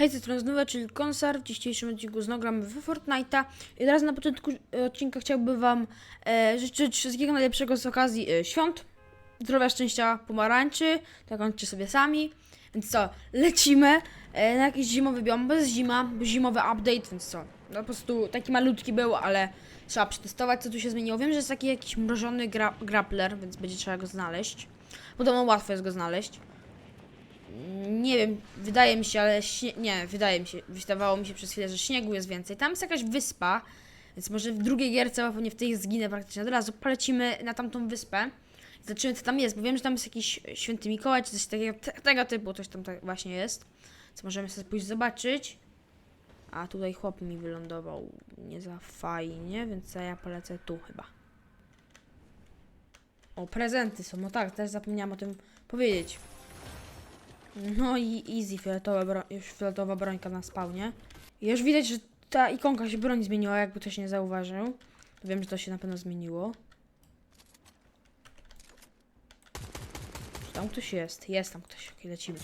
Hej, znowu, czyli Konsar. W dzisiejszym odcinku znowu gramy w Fortnite'a. I teraz na początku e, odcinka chciałbym Wam e, życzyć wszystkiego najlepszego z okazji e, świąt. Zdrowia, szczęścia, pomarańczy. To kończcie sobie sami. Więc co, lecimy e, na jakiś zimowy biom, bez zima, zimowy update, więc co. No po prostu taki malutki był, ale trzeba przetestować, co tu się zmieniło. Wiem, że jest taki jakiś mrożony gra grappler, więc będzie trzeba go znaleźć. Podobno łatwo jest go znaleźć. Nie wiem, wydaje mi się, ale nie, wydaje mi się, wydawało mi się przez chwilę, że śniegu jest więcej. Tam jest jakaś wyspa, więc może w drugiej gierce, a pewnie w tej zginę praktycznie od razu. Polecimy na tamtą wyspę. Zobaczymy, co tam jest, bo wiem, że tam jest jakiś święty Mikołaj, czy coś takiego, te, tego typu, coś tam tak właśnie jest. Co możemy sobie pójść zobaczyć. A tutaj chłop mi wylądował nie za fajnie, więc ja polecę tu chyba. O, prezenty są, no tak, też zapomniałam o tym powiedzieć. No i easy, fioletowa, już fioletowa brońka na spawnie. Już widać, że ta ikonka się broni zmieniła, jakby ktoś nie zauważył. Wiem, że to się na pewno zmieniło. Czy tam ktoś jest? Jest tam ktoś, okej, lecimy.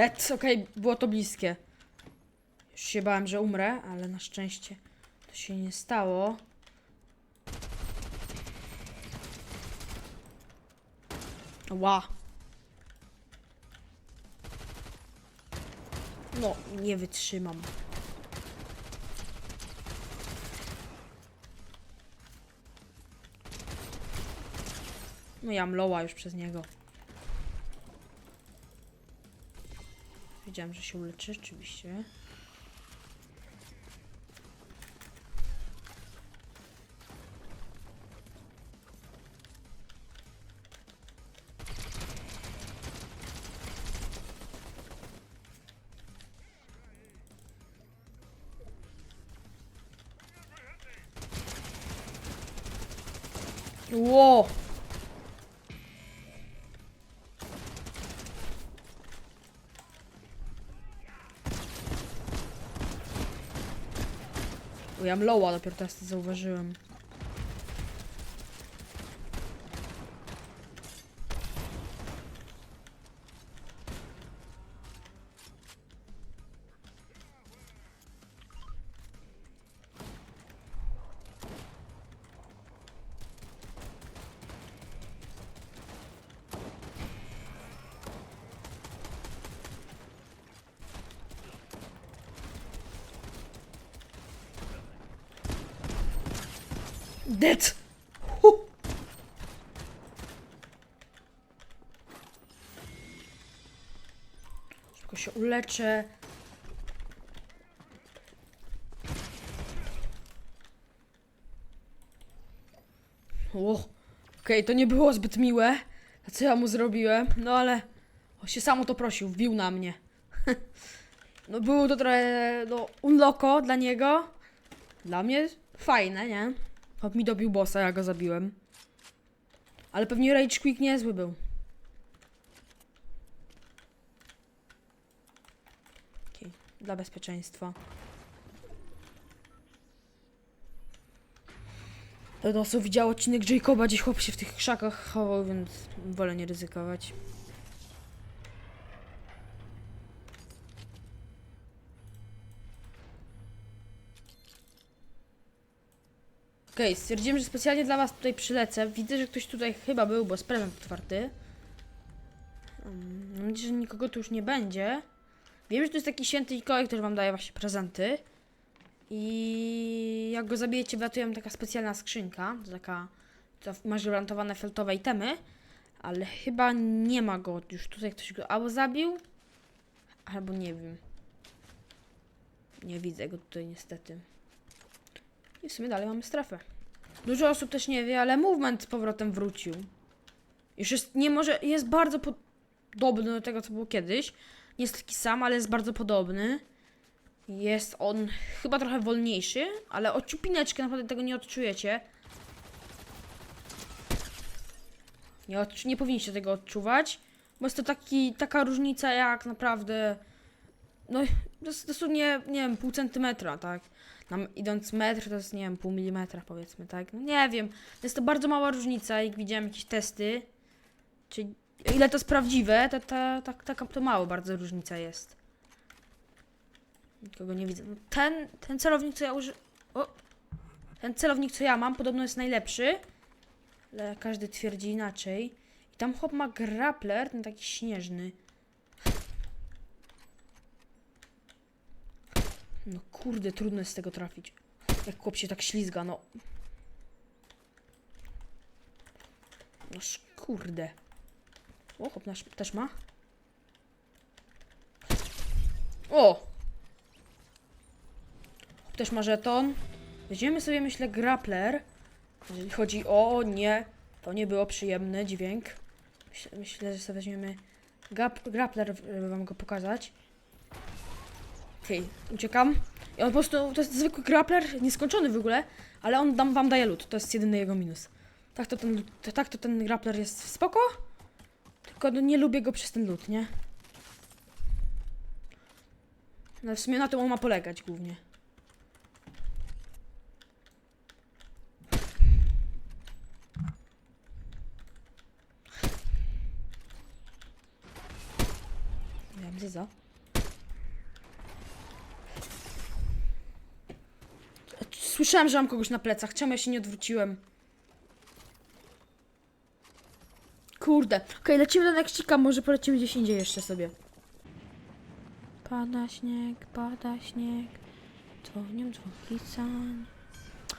Dead, okej, było to bliskie. Już się bałem, że umrę, ale na szczęście to się nie stało. Ła. No, nie wytrzymam. No ja mloła już przez niego. Wiedziałem, że się uleczy, oczywiście. Ja mloła dopiero teraz to zauważyłem. Dead! Hu. Szybko się uleczę. O, okej, to nie było zbyt miłe. Co ja mu zrobiłem? No ale on się samo to prosił, wbił na mnie. no było to trochę, no, unloko dla niego. Dla mnie fajne, nie? Chłop mi dobił bossa, ja go zabiłem. Ale pewnie Rage Quick niezły był. Okej, dla bezpieczeństwa. Osób widział odcinek Jacoba, gdzieś chłop się w tych krzakach chował, więc wolę nie ryzykować. Okej, stwierdziłem, że specjalnie dla was tutaj przylecę. Widzę, że ktoś tutaj chyba był, bo prezent otwarty. Mam nadzieję, że nikogo tu już nie będzie. Wiem, że to jest taki święty Mikołaj, który wam daje właśnie prezenty. I jak go zabijecie, wylatuje wam taka specjalna skrzynka. To taka, to masz gwarantowane feltowe itemy. Ale chyba nie ma go już tutaj. Ktoś go albo zabił, albo nie wiem. Nie widzę go tutaj niestety. I w sumie dalej mamy strefę. Dużo osób też nie wie, ale movement z powrotem wrócił. Już jest, nie może, jest bardzo podobny do tego, co było kiedyś. Nie jest taki sam, ale jest bardzo podobny. Jest on chyba trochę wolniejszy, ale o ciupineczkę naprawdę tego nie odczujecie. Nie, odczu nie powinniście tego odczuwać. Bo jest to taki, taka różnica jak naprawdę. No, to dosłownie, nie wiem, pół centymetra, tak? Nam idąc metr, to jest, nie wiem, pół milimetra, powiedzmy, tak? No, nie wiem. Jest to bardzo mała różnica, jak widziałem jakieś testy. Czyli ile to jest prawdziwe, to, to, to, taka to mało bardzo różnica jest. Nikogo nie widzę. Ten, ten celownik, co ja uży... O! Ten celownik, co ja mam, podobno jest najlepszy. Ale każdy twierdzi inaczej. I tam chłop ma grappler, ten taki śnieżny. No kurde, trudno jest z tego trafić. Jak chłop się tak ślizga, no. Noż kurde. O, chłop nasz też ma. O! Chłop też ma żeton. Weźmiemy sobie, myślę, grappler. Jeżeli chodzi o... nie. To nie było przyjemny dźwięk. Myślę, myślę że sobie weźmiemy gap, grappler, żeby wam go pokazać. Okej, uciekam. I on po prostu, to jest zwykły grappler, nieskończony w ogóle, ale on dam, wam daje lód. To jest jedyny jego minus. Tak to ten, to, tak to ten grappler jest spoko, tylko no, nie lubię go przez ten lód, nie? No w sumie na tym on ma polegać głównie. Miałem zyza. Słyszałem, że mam kogoś na plecach. Czemu ja się nie odwróciłem? Kurde. Okej, lecimy do Nextika, może polecimy gdzieś indziej jeszcze sobie. Pada śnieg, pada śnieg, dzwonią dzwonki sań.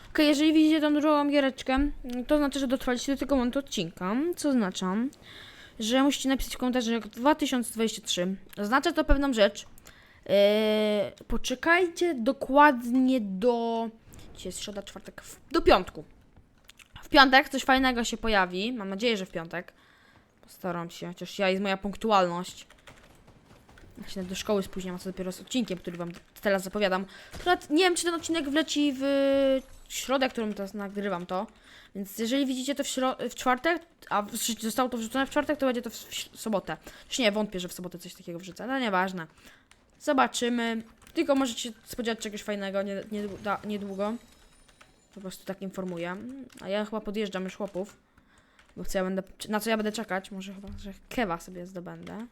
Okej, jeżeli widzicie tą drugą giereczkę, to znaczy, że dotrwaliście do tego momentu odcinka, co oznacza, że musicie napisać w komentarzach 2023. Oznacza to pewną rzecz. Eee, poczekajcie dokładnie do. Dzisiaj jest środa, czwartek. W, do piątku. W piątek coś fajnego się pojawi. Mam nadzieję, że w piątek. Postaram się, chociaż ja jest moja punktualność. Jak się do szkoły spóźniam, a co dopiero z odcinkiem, który wam teraz zapowiadam. Nie wiem, czy ten odcinek wleci w środę, którą teraz nagrywam to. Więc jeżeli widzicie to w, w czwartek, a w- zostało to wrzucone w czwartek, to będzie to w, w sobotę. Już nie, wątpię, że w sobotę coś takiego wrzucę, ale nieważne. Zobaczymy. Tylko możecie spodziewać czegoś fajnego niedługo. Po prostu tak informuję. A ja chyba podjeżdżam już chłopów. Bo co ja będę, na co ja będę czekać? Może chyba, że kewa sobie zdobędę.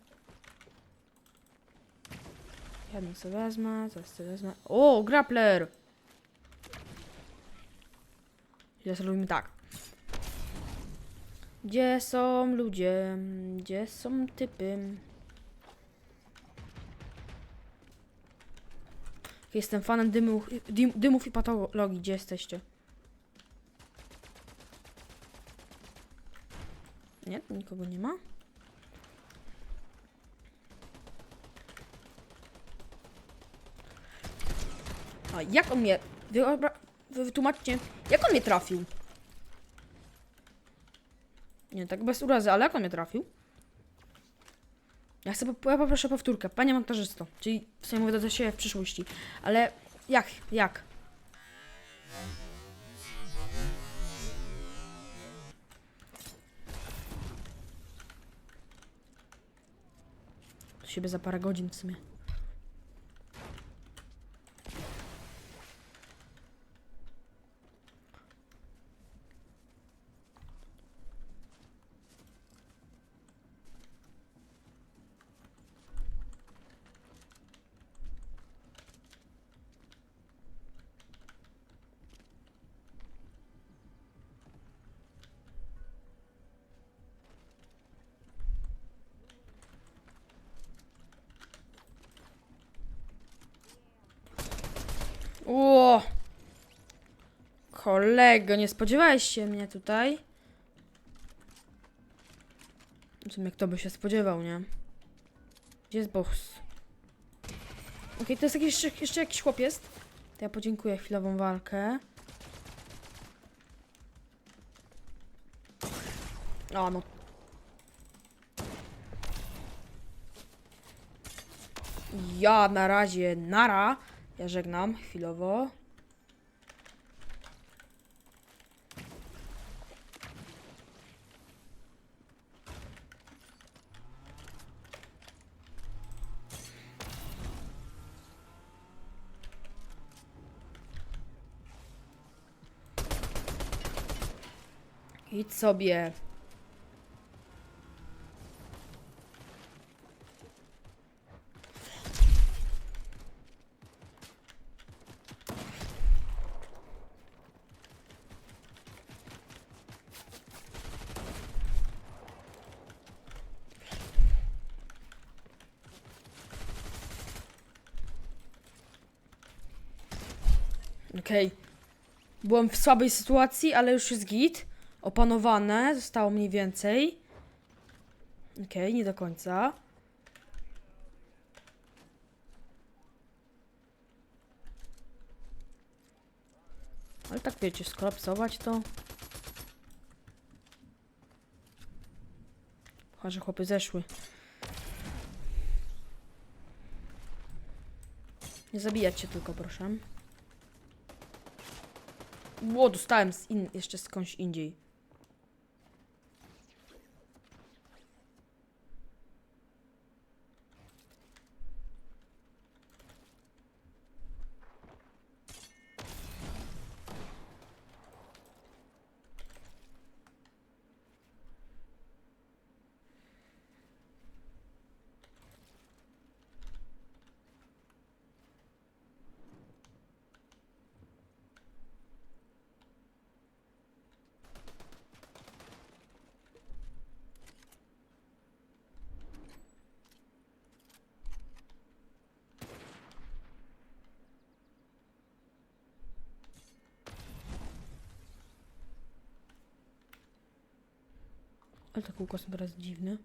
Jedną sobie wezmę, coś sobie wezmę. O, grappler! Teraz robimy tak. Gdzie są ludzie? Gdzie są typy? Jestem fanem dymów, dym, dymów i patologii. Gdzie jesteście? Nie, nikogo nie ma. A jak on mnie... Wyobra... wy- Wytłumaczcie, jak on mnie trafił? Nie, tak bez urazy, ale jak on mnie trafił? Ja chcę, ja poproszę powtórkę, panie montażysto. Czyli w sumie mówię do siebie w przyszłości. Ale jak, jak? Do siebie za parę godzin w sumie. Ło! Kolego, nie spodziewałeś się mnie tutaj? W sumie kto by się spodziewał, nie? Gdzie jest boss? Okej, to jest jakiś, jeszcze, jeszcze jakiś chłop jest. To ja podziękuję chwilową walkę. A, no. Ja na razie nara. Ja żegnam chwilowo. Sobie. Okej. Byłem w słabej sytuacji, ale już jest git. Opanowane, zostało mniej więcej. Okej, nie do końca. Ale tak wiecie, skolapsować to. Chyba, że chłopy zeszły. Nie zabijać się tylko, proszę. Ło, dostałem z in, jeszcze skądś indziej. Ale te kółko są teraz dziwne.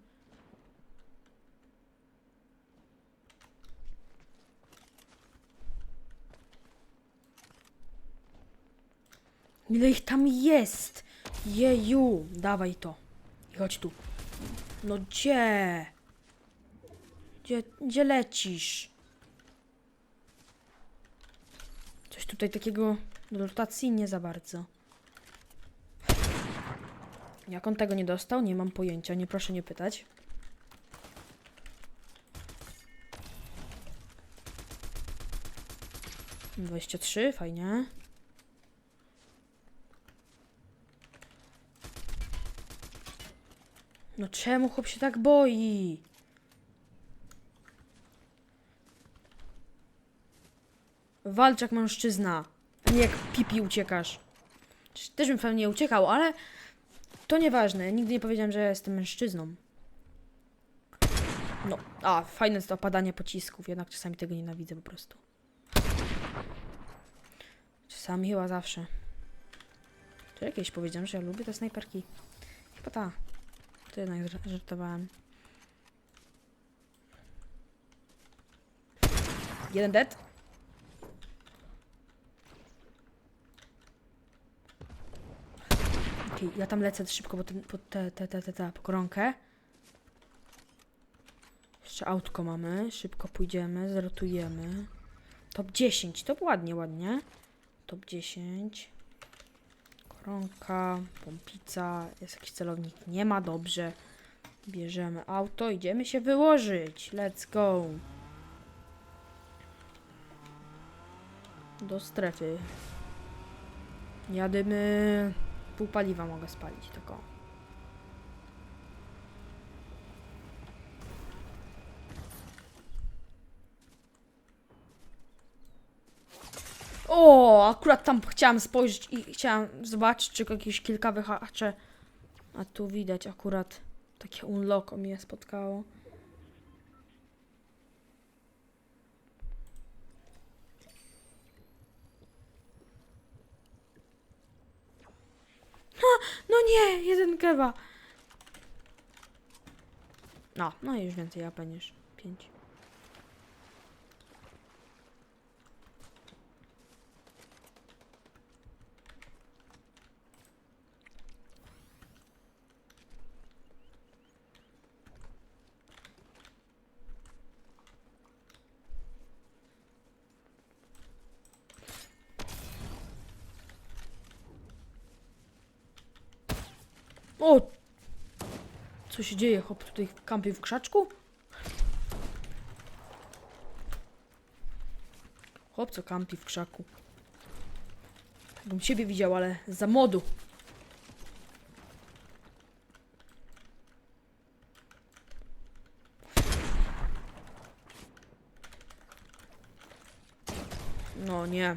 Ile ich tam jest? Jeju, dawaj to. I chodź tu. No gdzie? Gdzie, gdzie lecisz? Coś tutaj takiego rotacji nie za bardzo. Jak on tego nie dostał? Nie mam pojęcia, nie proszę nie pytać. Dwadzieścia trzy, fajnie. No czemu chłop się tak boi? Walcz jak mężczyzna, nie jak pipi uciekasz. Też bym pewnie uciekał, ale to nieważne, nigdy nie powiedziałem, że jestem mężczyzną. No, a, fajne jest to opadanie pocisków, jednak czasami tego nienawidzę po prostu. Czasami chyba zawsze. Czy jakieś powiedziałem, że ja lubię te snajperki? Chyba ta. To jednak żar- żartowałem. Jeden dead. Ja tam lecę szybko po, ten, po te, te, te, te, te, po koronkę. Jeszcze autko mamy, szybko pójdziemy, zrotujemy. Top 10, to ładnie, ładnie. Top 10. Koronka, pompica, jest jakiś celownik, nie ma, dobrze. Bierzemy auto, idziemy się wyłożyć. Let's go. Do strefy. Jadymy. Pół paliwa mogę spalić, tylko. O, akurat tam chciałam spojrzeć i chciałam zobaczyć, czy jakieś kilka wyhacze. A tu widać akurat takie unlock mnie spotkało. No nie, jeden kewa. No, no i już więcej AP niż 5. O! Co się dzieje? Hop, tutaj kampie w krzaczku? Hop, co kampi w krzaku. Tak bym siebie widział, ale za modu. No nie.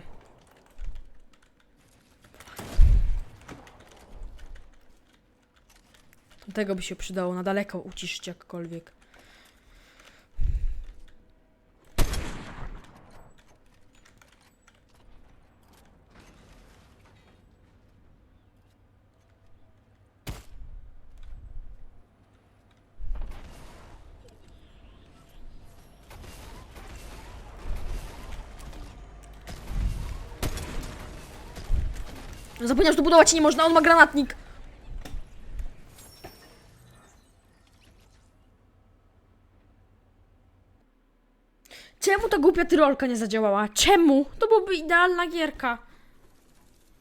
Tego by się przydało na daleko uciszyć jakkolwiek. Zapomniał, że budować nie można, on ma granatnik. Czemu ta głupia tyrolka nie zadziałała? Czemu? To byłaby idealna gierka.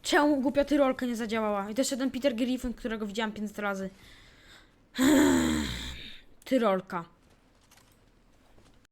Czemu głupia tyrolka nie zadziałała? I też ten Peter Griffin, którego widziałam 500 razy. Tyrolka.